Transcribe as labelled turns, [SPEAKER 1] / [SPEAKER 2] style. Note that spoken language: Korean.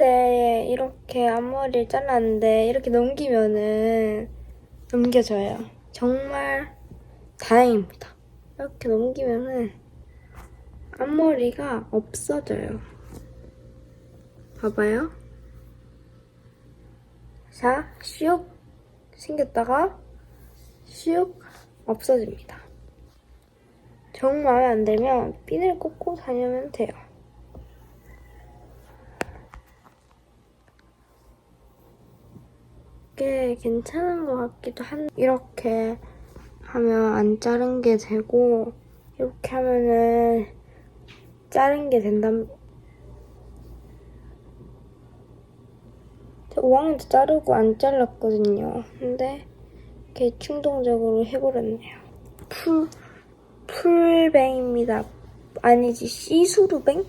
[SPEAKER 1] 이렇게 앞머리를 잘랐는데 이렇게 넘기면은 넘겨져요. 정말 다행입니다. 이렇게 넘기면은 앞머리가 없어져요. 봐봐요. 자, 슉 생겼다가 슉 없어집니다. 정 마음에 안 들면 핀을 꽂고 다니면 돼요. 이게 괜찮은 것 같기도 한 이렇게 하면 안 자른 게 되고 이렇게 하면은 자른 게 된단 5학년 때 자르고 안 잘랐거든요. 근데 이렇게 충동적으로 해버렸네요. 풀 풀뱅입니다. 아니지 시스루뱅?